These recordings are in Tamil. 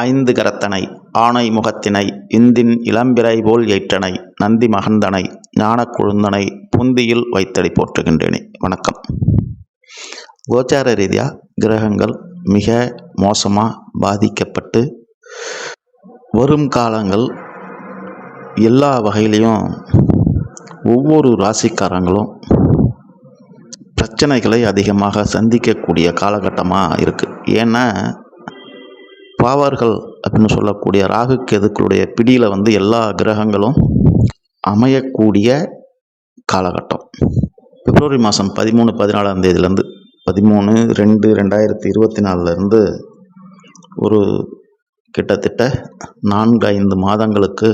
ஐந்து கரத்தனை ஆணை முகத்தினை இந்தின் இளம்பிறை போல் ஏற்றனை நந்தி மகந்தனை ஞான கொழுந்தனை புந்தியில் வைத்தடி போற்றுகின்றேனே. வணக்கம். கோச்சார ரீதியாக கிரகங்கள் மிக மோசமாக பாதிக்கப்பட்டு வரும் காலங்கள் எல்லா வகையிலையும் ஒவ்வொரு ராசிக்காரங்களும் பிரச்சனைகளை அதிகமாக சந்திக்கக்கூடிய காலகட்டமாக இருக்குது ஏன்னா பாவார்கள் அப்படின்னு சொல்லக்கூடிய ராகு கேதுக்களுடைய பிடியில் வந்து எல்லா கிரகங்களும் அமையக்கூடிய காலகட்டம். பிப்ரவரி மாதம் பதிமூணு பதினாலாம் தேதியிலேருந்து பதிமூணு ரெண்டு ரெண்டாயிரத்தி இருபத்தி நாலுலேருந்து ஒரு கிட்டத்தட்ட நான்கு ஐந்து மாதங்களுக்கு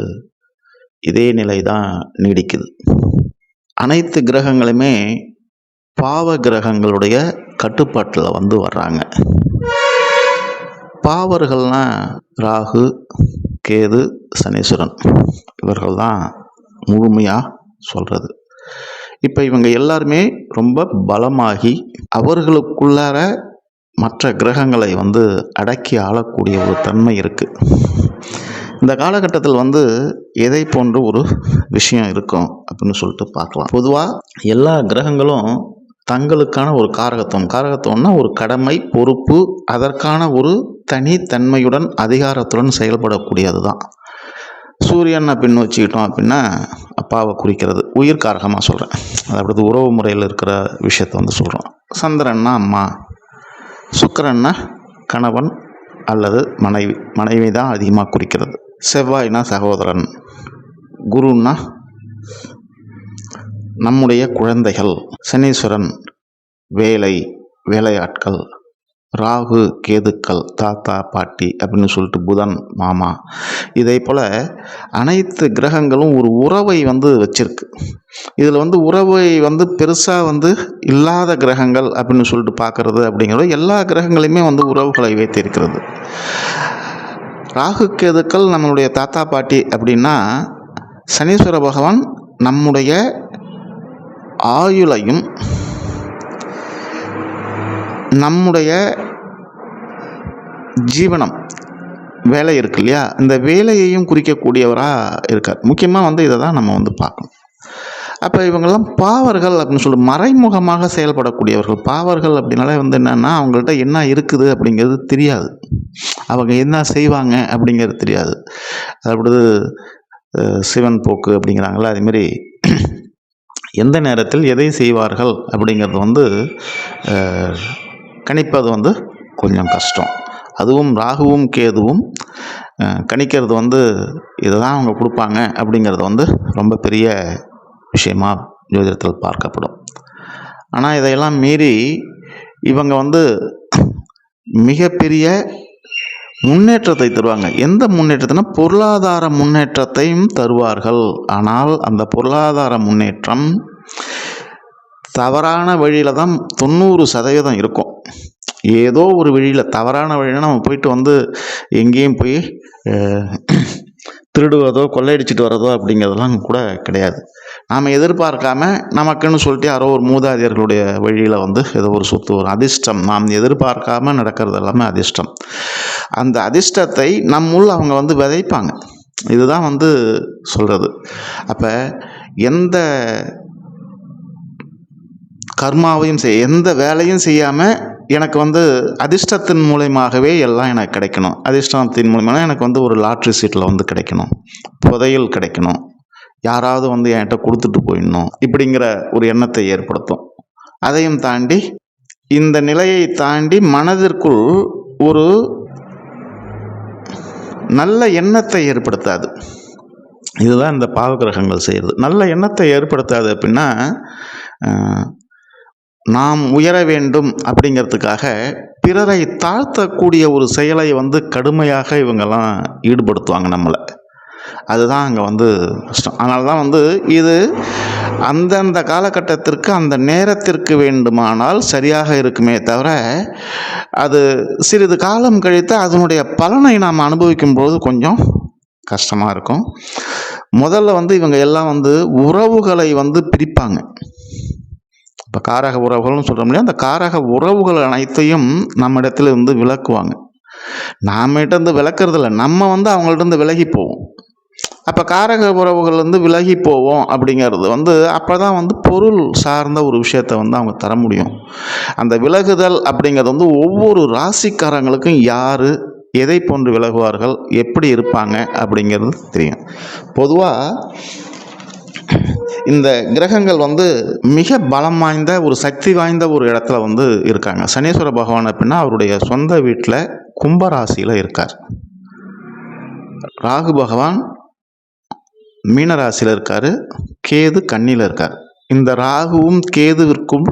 இதே நிலை தான் நீடிக்குது. அனைத்து கிரகங்களுமே பாவ கிரகங்களுடைய கட்டுப்பாட்டில் வந்து வர்றாங்க. பாவர்கள்னால் ராகு கேது சனீஸ்வரன். இவர்கள் தான் முழுமையாக சொல்கிறது இப்போ இவங்க எல்லாருமே ரொம்ப பலமாகி அவர்களுக்குள்ளார மற்ற கிரகங்களை வந்து அடக்கி ஆளக்கூடிய ஒரு தன்மை இருக்குது இந்த காலகட்டத்தில் வந்து எதை போன்ற ஒரு விஷயம் இருக்கும் அப்படின்னு சொல்லிட்டு பார்க்கலாம். பொதுவாக எல்லா கிரகங்களும் தங்களுக்கான ஒரு காரகத்துவம். காரகத்துவம்னா ஒரு கடமை பொறுப்பு அதற்கான ஒரு தனித்தன்மையுடன் அதிகாரத்துடன் செயல்படக்கூடியது தான் சூரியன் அப்படின்னு வச்சுக்கிட்டோம் அப்படின்னா அப்பாவை குறிக்கிறது. உயிர் காரகமாக சொல்கிறேன் அதாவது உறவு முறையில் இருக்கிற விஷயத்தை வந்து சொல்கிறோம் சந்திரன்னா அம்மா சுக்கரன்னா கணவன் அல்லது மனைவி. மனைவி தான் அதிகமாக குறிக்கிறது. செவ்வாய்னா சகோதரன். குருன்னா நம்முடைய குழந்தைகள். சனீஸ்வரன் வேலை வேலையாட்கள். ராகு கேதுக்கள் தாத்தா பாட்டி அப்படின்னு சொல்லிட்டு புதன் மாமா. இதே போல் அனைத்து கிரகங்களும் ஒரு உறவை வந்து வச்சிருக்கு. இதில் வந்து உறவை வந்து பெருசாக வந்து இல்லாத கிரகங்கள் அப்படின்னு சொல்லிட்டு பார்க்குறது அப்படிங்கிறது எல்லா கிரகங்களையுமே வந்து உறவுகளை வைத்திருக்கிறது. ராகு கேதுக்கள் நம்மளுடைய தாத்தா பாட்டி அப்படின்னா சனீஸ்வர பகவான் நம்முடைய ஆயுளையும் நம்முடைய ஜீவனம். வேலை இருக்கு இல்லையா? இந்த வேலையையும் குறிக்கக்கூடியவராக இருக்கார். முக்கியமாக வந்து இதை தான் நம்ம வந்து பார்க்கணும். அப்போ இவங்கெல்லாம் பாவர்கள் அப்படின்னு சொல்லி மறைமுகமாக செயல்படக்கூடியவர்கள். பாவர்கள் அப்படின்னாலே வந்து என்னென்னா அவங்கள்ட்ட என்ன இருக்குது அப்படிங்கிறது தெரியாது. அவங்க என்ன செய்வாங்க அப்படிங்கிறது தெரியாது. அதாவது சிவன் போக்கு அப்படிங்கிறாங்களா அதேமாரி எந்த நேரத்தில் எதை செய்வார்கள் அப்படிங்கிறது வந்து கணிப்பது வந்து கொஞ்சம் கஷ்டம். அதுவும் ராகுவும் கேதுவும் கணிக்கிறது வந்து இதை தான் அவங்க கொடுப்பாங்க அப்படிங்கிறது வந்து ரொம்ப பெரிய விஷயமா ஜோதிடத்தில் பார்க்கப்படும். ஆனால் இதையெல்லாம் மீறி இவங்க வந்து மிகப்பெரிய முன்னேற்றத்தை தருவாங்க. எந்த முன்னேற்றத்தினா பொருளாதார முன்னேற்றத்தையும் தருவார்கள். ஆனால் அந்த பொருளாதார முன்னேற்றம் தவறான வழியில் தான் தொண்ணூறு சதவீதம் இருக்கும். ஏதோ ஒரு வழியில் தவறான வழியில் நம்ம போயிட்டு வந்து எங்கேயும் போய் திருடுவதோ கொள்ளையடிச்சிட்டு வர்றதோ அப்படிங்கிறதெல்லாம் கூட கிடையாது. நாம் எதிர்பார்க்காம நமக்குன்னு சொல்லிட்டு யாரோ ஒரு மூதாதையர்களுடைய வழியில் வந்து ஏதோ ஒரு சொத்து வரும். அதிர்ஷ்டம். நாம் எதிர்பார்க்காம நடக்கிறது எல்லாமே அதிர்ஷ்டம். அந்த அதிர்ஷ்டத்தை நம்முள் அவங்க வந்து விதைப்பாங்க. இதுதான் வந்து சொல்கிறது அப்போ எந்த கர்மாவையும் செய்ய எந்த வேலையும் செய்யாமல் எனக்கு வந்து அதிர்ஷ்டத்தின் மூலயமாகவே எல்லாம் எனக்கு கிடைக்கணும். அதிர்ஷ்டத்தின் மூலயமா எனக்கு வந்து ஒரு லாட்ரி சீட்டில் வந்து கிடைக்கணும். புதையல் கிடைக்கணும். யாராவது வந்து என்கிட்ட கொடுத்துட்டு போயிடணும் இப்படிங்கிற ஒரு எண்ணத்தை ஏற்படுத்தும். அதையும் தாண்டி இந்த நிலையை தாண்டி மனதிற்குள் ஒரு நல்ல எண்ணத்தை ஏற்படுத்தாது. இதுதான் இந்த பாவகிரகங்கள் செய்கிறது நல்ல எண்ணத்தை ஏற்படுத்தாது அப்படின்னா நாம் உயர வேண்டும் அப்படிங்கிறதுக்காக பிறரை தாழ்த்தக்கூடிய ஒரு செயலை வந்து கடுமையாக இவங்கெல்லாம் ஈடுபடுத்துவாங்க நம்மளை. அதுதான் அங்கே வந்து கஷ்டம். அதனால தான் வந்து இது அந்தந்த காலகட்டத்திற்கு அந்த நேரத்திற்கு வேண்டுமானால் சரியாக இருக்குமே தவிர அது சிறிது காலம் கழித்து அதனுடைய பலனை நாம் அனுபவிக்கும் போது கொஞ்சம் கஷ்டமாக இருக்கும். முதல்ல வந்து இவங்க எல்லாம் வந்து உறவுகளை வந்து பிரிப்பாங்க. இப்போ காரக உறவுகள்னு சொல்கிறோம் இல்லையா? அந்த காரக உறவுகள் அனைத்தையும் நம்மிடத்தில் இருந்து விளக்குவாங்க. நாமகிட்ட இருந்து விளக்குறதில்ல. நம்ம வந்து அவங்கள்ட்ட இருந்து விலகி போவோம். அப்போ காரக உறவுகள் வந்து விலகி போவோம் அப்படிங்கிறது வந்து அப்போ தான் வந்து பொருள் சார்ந்த ஒரு விஷயத்தை வந்து அவங்க தர முடியும். அந்த விலகுதல் அப்படிங்கிறது வந்து ஒவ்வொரு ராசிக்காரங்களுக்கும் யார் எதை போன்று விலகுவார்கள் எப்படி இருப்பாங்க அப்படிங்கிறது தெரியும். பொதுவாக இந்த கிரகங்கள் வந்து மிக பலம் வாய்ந்த ஒரு சக்தி வாய்ந்த ஒரு இடத்துல வந்து இருக்காங்க. சனீஸ்வர பகவான் அப்படின்னா அவருடைய சொந்த வீட்டில் கும்பராசியில் இருக்கார். ராகு பகவான் மீனராசியில் இருக்கார். கேது கன்னியில் இருக்கார். இந்த ராகுவும் கேதுவிற்கும்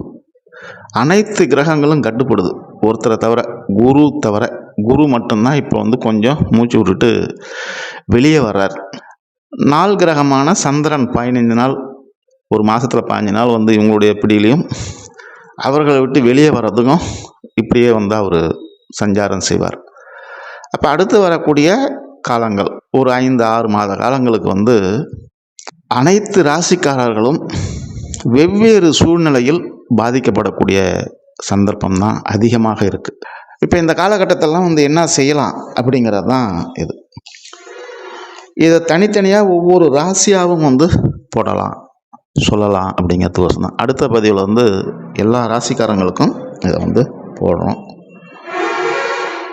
அனைத்து கிரகங்களும் கட்டுப்படுது. ஒருத்தரை தவிர குரு தவிர குரு மட்டும்தான் இப்போ வந்து கொஞ்சம் மூச்சு விட்டுட்டு வெளியே வர்றார். நாள் கிரகமான சந்திரன் பதினைஞ்சு நாள் ஒரு மாதத்தில் பதினஞ்சு நாள் வந்து இவங்களுடைய பிடியிலையும் அவர்களை விட்டு வெளியே வர்றதுக்கும் இப்படியே வந்து அவர் சஞ்சாரம் செய்வார். அப்போ அடுத்து வரக்கூடிய காலங்கள் ஒரு ஐந்து ஆறு மாத காலங்களுக்கு வந்து அனைத்து ராசிக்காரர்களும் வெவ்வேறு சூழ்நிலையில் பாதிக்கப்படக்கூடிய சந்தர்ப்பம் தான் அதிகமாக இருக்குது இப்போ இந்த காலகட்டத்திலலாம் வந்து என்ன செய்யலாம் அப்படிங்கிறது தான் இது. இதை தனித்தனியாக ஒவ்வொரு ராசியாகவும் வந்து போடலாம் சொல்லலாம் அப்படிங்கிறது வருஷம் தான். அடுத்த பதிவில் வந்து எல்லா ராசிக்காரங்களுக்கும் இதை வந்து போடுறோம்.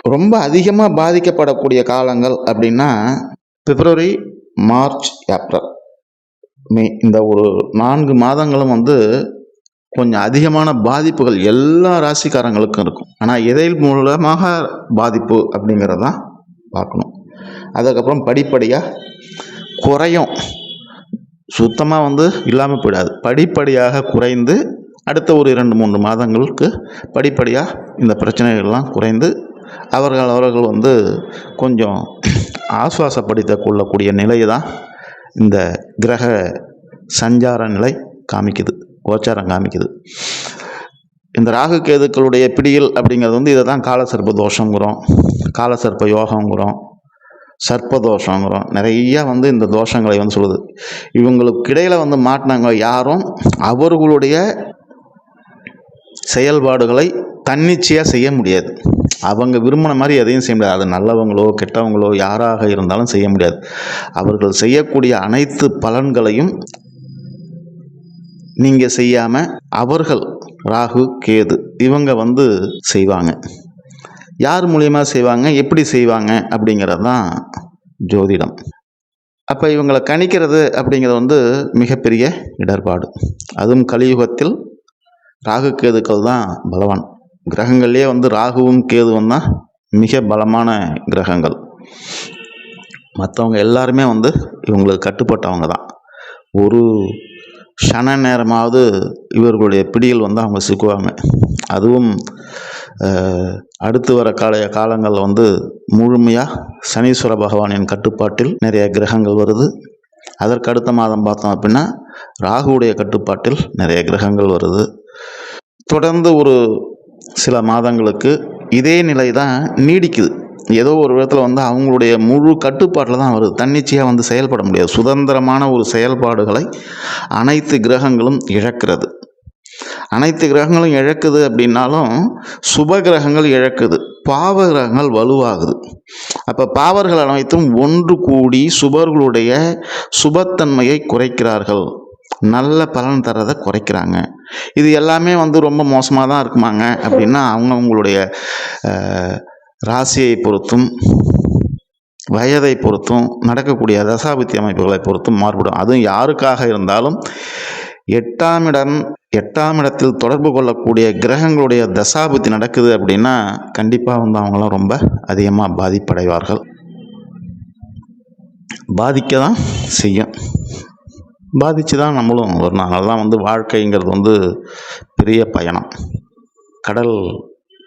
ரொம்ப அதிகமாக பாதிக்கப்படக்கூடிய காலங்கள் அப்படின்னா பிப்ரவரி மார்ச் ஏப்ரல். மே இந்த ஒரு நான்கு மாதங்களும் வந்து கொஞ்சம் அதிகமான பாதிப்புகள் எல்லா ராசிக்காரங்களுக்கும் இருக்கும். ஆனால் எதை மூலமாக பாதிப்பு அப்படிங்கிறதான் பார்க்கணும். அதுக்கப்புறம் படிப்படியாக குறையும். சுத்தமாக வந்து இல்லாமல் போயிடாது. படிப்படியாக குறைந்து அடுத்த ஒரு இரண்டு மூன்று மாதங்களுக்கு படிப்படியாக இந்த பிரச்சனைகள்லாம் குறைந்து அவர்கள் அவர்கள் வந்து கொஞ்சம் ஆஸ்வாசப்படுத்த கொள்ளக்கூடிய நிலையை தான் இந்த கிரக சஞ்சார நிலை காமிக்குது. கோச்சாரம் காமிக்குது. இந்த ராகு கேதுக்களுடைய பிடியில் அப்படிங்கிறது வந்து இதை தான் காலசர்ப்ப தோஷங்கிறோம். காலசர்ப்ப யோகங்கிறோம். சர்ப்ப நிறையா வந்து இந்த தோஷங்களை வந்து சொல்லுது. இவங்களுக்கு இடையில் வந்து மாட்டினாங்க யாரும் அவர்களுடைய செயல்பாடுகளை தன்னிச்சையாக செய்ய முடியாது. அவங்க விரும்பின மாதிரி எதையும் செய்ய முடியாது. அது நல்லவங்களோ கெட்டவங்களோ யாராக இருந்தாலும் செய்ய முடியாது. அவர்கள் செய்யக்கூடிய அனைத்து பலன்களையும் நீங்கள் செய்யாமல் அவர்கள் ராகு கேது இவங்க வந்து செய்வாங்க. யார் மூலியமாக செய்வாங்க? எப்படி செய்வாங்க? அப்படிங்கிறது தான் ஜோதிடம். அப்போ இவங்களை கணிக்கிறது அப்படிங்கிறது வந்து மிகப்பெரிய இடர்பாடு. அதுவும் கலியுகத்தில் ராகு கேதுக்கள் தான் பலவான். கிரகங்கள்லேயே வந்து ராகுவும் கேதுவும் தான் மிக பலமான கிரகங்கள். மற்றவங்க எல்லாருமே வந்து இவங்களுக்கு கட்டுப்பட்டவங்க தான். ஒரு ஷன நேரமாவது இவர்களுடைய பிடியில் வந்து அவங்க சிக்குவாங்க. அதுவும் அடுத்து வர கால காலங்களில் வந்து முழுமையாக சனீஸ்வர பகவானின் கட்டுப்பாட்டில் நிறைய கிரகங்கள் வருது. அதற்கு அடுத்த மாதம் பார்த்தோம் அப்படின்னா ராகுவுடைய கட்டுப்பாட்டில் நிறைய கிரகங்கள் வருது. தொடர்ந்து ஒரு சில மாதங்களுக்கு இதே நிலை தான் நீடிக்குது. ஏதோ ஒரு விதத்தில் வந்து அவங்களுடைய முழு கட்டுப்பாட்டில் தான் வருது. தன்னிச்சையாக வந்து செயல்பட முடியாது. சுதந்திரமான ஒரு செயல்பாடுகளை அனைத்து கிரகங்களும் இழக்கிறது. அனைத்து கிரகங்களும் இழக்குது அப்படின்னாலும் சுப கிரகங்கள் இழக்குது. பாவ கிரகங்கள் வலுவாகுது. அப்போ பாவர்கள் அனைத்தும் ஒன்று கூடி சுபர்களுடைய சுபத்தன்மையை குறைக்கிறார்கள். நல்ல பலன் தரதை குறைக்கிறாங்க. இது எல்லாமே வந்து ரொம்ப மோசமாக தான் இருக்குமாங்க அப்படின்னா அவங்க அவங்களுடைய ராசியை பொறுத்தும் வயதை பொறுத்தும் நடக்கக்கூடிய தசாபுத்தி அமைப்புகளை பொறுத்தும் மாறுபடும். அதுவும் யாருக்காக இருந்தாலும் எட்டாம் இடம் எட்டாம் இடத்தில் தொடர்பு கொள்ளக்கூடிய கிரகங்களுடைய தசாபுத்தி நடக்குது அப்படின்னா கண்டிப்பாக வந்து அவங்களாம் ரொம்ப அதிகமாக பாதிப்படைவார்கள். பாதிக்க தான் செய்யும். பாதித்து தான் நம்மளும் ஒரு நாள் தான் வந்து வாழ்க்கைங்கிறது வந்து பெரிய பயணம். கடல்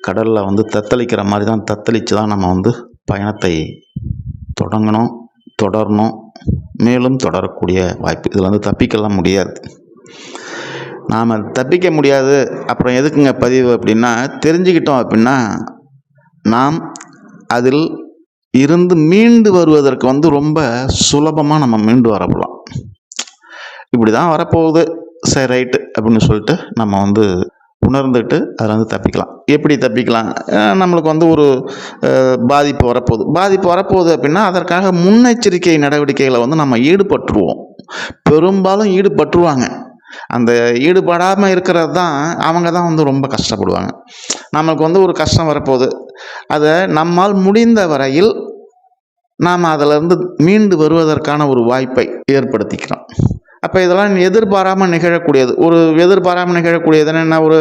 கடலில் வந்து தத்தளிக்கிற மாதிரி தான் தத்தளித்து தான் நம்ம வந்து பயணத்தை தொடங்கணும் தொடரணும். மேலும் தொடரக்கூடிய வாய்ப்பு. இதில் வந்து தப்பிக்கலாம் முடியாது. நாம் தப்பிக்க முடியாது. அப்புறம் எதுக்குங்க பதிவு அப்படின்னா தெரிஞ்சுக்கிட்டோம் அப்படின்னா நாம் அதில் இருந்து மீண்டு வருவதற்கு வந்து ரொம்ப சுலபமாக நம்ம மீண்டு வரப்படலாம். இப்படி தான் வரப்போகுது. சரி ரைட்டு அப்படின்னு சொல்லிட்டு நம்ம வந்து உணர்ந்துட்டு அதில் வந்து தப்பிக்கலாம். எப்படி தப்பிக்கலாம்? நம்மளுக்கு வந்து ஒரு பாதிப்பு வரப்போகுது. பாதிப்பு வரப்போகுது அப்படின்னா அதற்காக முன்னெச்சரிக்கை நடவடிக்கைகளை வந்து நம்ம ஈடுபட்டுருவோம். பெரும்பாலும் ஈடுபட்டுருவாங்க. அந்த ஈடுபடாமல் இருக்கிறது தான் அவங்க தான் வந்து ரொம்ப கஷ்டப்படுவாங்க. நமக்கு வந்து ஒரு கஷ்டம் வரப்போகுது. அதை நம்மால் முடிந்த வரையில் நாம் அதிலிருந்து மீண்டு வருவதற்கான ஒரு வாய்ப்பை ஏற்படுத்திக்கிறோம். அப்போ இதெல்லாம் எதிர்பாராமல் நிகழக்கூடியது. ஒரு எதிர்பாராமல் நிகழக்கூடியது என்ன ஒரு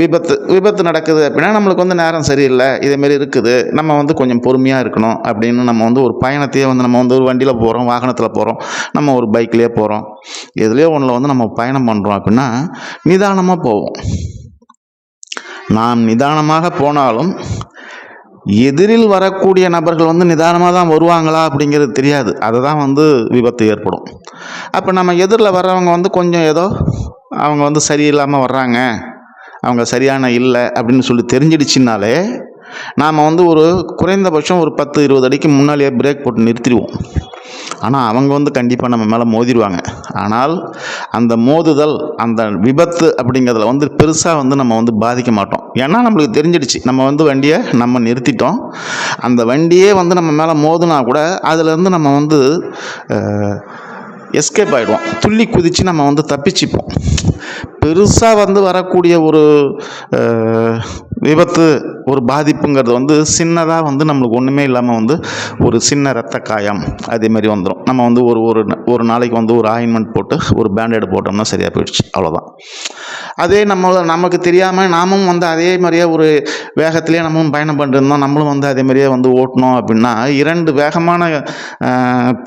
விபத்து விபத்து நடக்குது அப்படின்னா நம்மளுக்கு வந்து நேரம் சரியில்லை. இதேமாரி இருக்குது. நம்ம வந்து கொஞ்சம் பொறுமையாக இருக்கணும் அப்படின்னு நம்ம வந்து ஒரு பயணத்தையே வந்து நம்ம வந்து ஒரு வண்டியில் போகிறோம் வாகனத்தில் போகிறோம் நம்ம ஒரு பைக்லேயே போகிறோம் எதுலேயோ ஒன்றில் வந்து நம்ம பயணம் பண்ணுறோம் அப்படின்னா நிதானமாக போவோம். நாம் நிதானமாக போனாலும் எதிரில் வரக்கூடிய நபர்கள் வந்து நிதானமாக தான் வருவாங்களா அப்படிங்கிறது தெரியாது. அதை தான் வந்து விபத்து ஏற்படும். அப்போ நம்ம எதிரில் வர்றவங்க வந்து கொஞ்சம் ஏதோ அவங்க வந்து சரியில்லாமல் வர்றாங்க. அவங்க சரியான இல்லை அப்படின்னு சொல்லி தெரிஞ்சிடுச்சுனாலே நாம் வந்து ஒரு குறைந்தபட்சம் ஒரு பத்து இருபது அடிக்கு முன்னாலேயே பிரேக் போட்டு நிறுத்திடுவோம். ஆனால் அவங்க வந்து கண்டிப்பாக நம்ம மேலே மோதிடுவாங்க. ஆனால் அந்த மோதுதல் அந்த விபத்து அப்படிங்கிறதுல வந்து பெருசாக வந்து நம்ம வந்து பாதிக்க மாட்டோம். ஏன்னா நம்மளுக்கு தெரிஞ்சிடுச்சு. நம்ம வந்து வண்டியை நம்ம நிறுத்திட்டோம். அந்த வண்டியே வந்து நம்ம மேலே மோதுனா கூட அதுலேருந்து நம்ம வந்து எஸ்கேப் ஆகிடுவோம் துள்ளி குதித்து நம்ம வந்து தப்பிச்சுப்போம். பெருசாக வந்து வரக்கூடிய ஒரு விபத்து ஒரு பாதிப்புங்கிறது வந்து சின்னதாக வந்து நம்மளுக்கு ஒன்றுமே இல்லாமல் வந்து ஒரு சின்ன ரத்த காயம் அதே மாதிரி வந்துடும் நம்ம வந்து ஒரு ஒரு ஒரு நாளைக்கு வந்து ஒரு ஆயின்மெண்ட் போட்டு ஒரு பேண்டேடு போட்டோம்னா சரியாக போயிடுச்சு. அவ்வளோதான் அதே நம்ம நமக்கு தெரியாமல் நாமும் வந்து அதே மாதிரியே ஒரு வேகத்திலே நம்மளும் பயணம் பண்ணிருந்தோம். நம்மளும் வந்து அதே மாதிரியே வந்து ஓட்டணும் அப்படின்னா இரண்டு வேகமான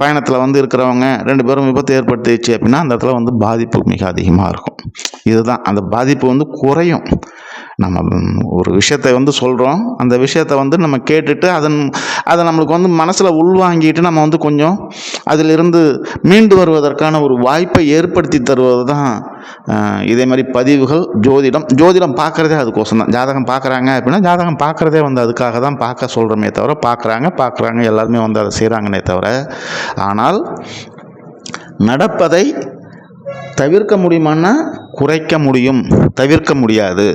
பயணத்தில் வந்து இருக்கிறவங்க ரெண்டு பேரும் விபத்து ஏற்படுத்திடுச்சு அப்படின்னா அந்த இடத்துல வந்து பாதிப்பு மிக அதிகமாக இருக்கும். இதுதான். அந்த பாதிப்பு வந்து குறையும். நம்ம ஒரு விஷயத்தை வந்து சொல்கிறோம் அந்த விஷயத்தை வந்து நம்ம கேட்டுட்டு அதன் அதை நம்மளுக்கு வந்து மனசில் உள்வாங்கிட்டு நம்ம வந்து கொஞ்சம் அதிலிருந்து மீண்டு வருவதற்கான ஒரு வாய்ப்பை ஏற்படுத்தி தருவது தான் இதே மாதிரி பதிவுகள் ஜோதிடம். ஜோதிடம் பார்க்குறதே அதுக்கோசம் தான் ஜாதகம் பார்க்குறாங்க அப்படின்னா ஜாதகம் பார்க்குறதே வந்து அதுக்காக தான் பார்க்க சொல்கிறோமே தவிர பார்க்குறாங்க பார்க்குறாங்க எல்லாருமே வந்து அதை செய்கிறாங்கன்னே தவிர ஆனால் நடப்பதை தவிர்க்க முடியுமான்னா குறைக்க முடியும் தவிர்க்க முடியாது.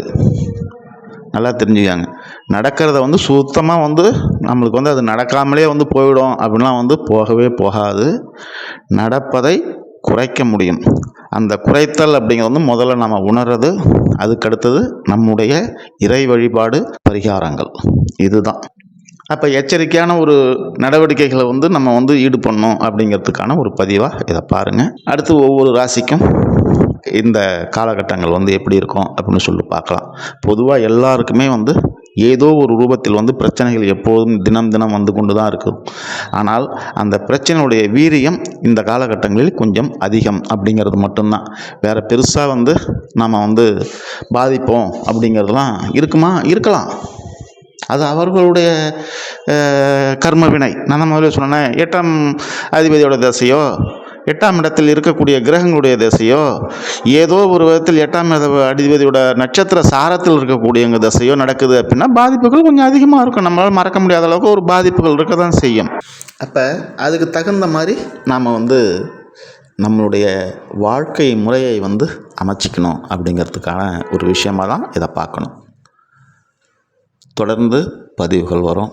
நல்லா தெரிஞ்சுக்காங்க நடக்கிறத வந்து சுத்தமாக வந்து நம்மளுக்கு வந்து அது நடக்காமலே வந்து போயிடும் அப்படின்லாம் வந்து போகவே போகாது. நடப்பதை குறைக்க முடியும். அந்த குறைத்தல் அப்படிங்கிறது வந்து முதல்ல நம்ம உணர்றது அதுக்கடுத்தது நம்முடைய இறை வழிபாடு பரிகாரங்கள். இதுதான். அப்போ எச்சரிக்கையான ஒரு நடவடிக்கைகளை வந்து நம்ம வந்து ஈடுபடணும் அப்படிங்கிறதுக்கான ஒரு பதிவாக இதை பாருங்கள் அடுத்து ஒவ்வொரு ராசிக்கும் இந்த காலகட்டங்கள் வந்து எப்படி இருக்கும் அப்படின்னு சொல்லி பார்க்கலாம். பொதுவாக எல்லாருக்குமே வந்து ஏதோ ஒரு ரூபத்தில் வந்து பிரச்சனைகள் எப்போதும் தினம் தினம் வந்து கொண்டு தான் இருக்கும். ஆனால் அந்த பிரச்சனையுடைய வீரியம் இந்த காலகட்டங்களில் கொஞ்சம் அதிகம் அப்படிங்கிறது மட்டும்தான். வேறு பெருசாக வந்து நாம் வந்து பாதிப்போம் அப்படிங்கிறதுலாம் இருக்குமா? இருக்கலாம். அது அவர்களுடைய கர்மவினை நான் முதல்ல சொன்னேன் எட்டாம் அதிபதியோட தசையோ எட்டாம் இடத்தில் இருக்கக்கூடிய கிரகங்களுடைய திசையோ ஏதோ ஒரு விதத்தில் எட்டாம் இட அதிபதியோட நட்சத்திர சாரத்தில் இருக்கக்கூடியவங்க திசையோ நடக்குது அப்படின்னா பாதிப்புகள் கொஞ்சம் அதிகமாக இருக்கும். நம்மளால் மறக்க முடியாத அளவுக்கு ஒரு பாதிப்புகள் இருக்க தான் செய்யும். அப்போ அதுக்கு தகுந்த மாதிரி நாம் வந்து நம்மளுடைய வாழ்க்கை முறையை வந்து அமைச்சிக்கணும் அப்படிங்கிறதுக்கான ஒரு விஷயமாக தான் இதை பார்க்கணும். தொடர்ந்து பதிவுகள் வரும்.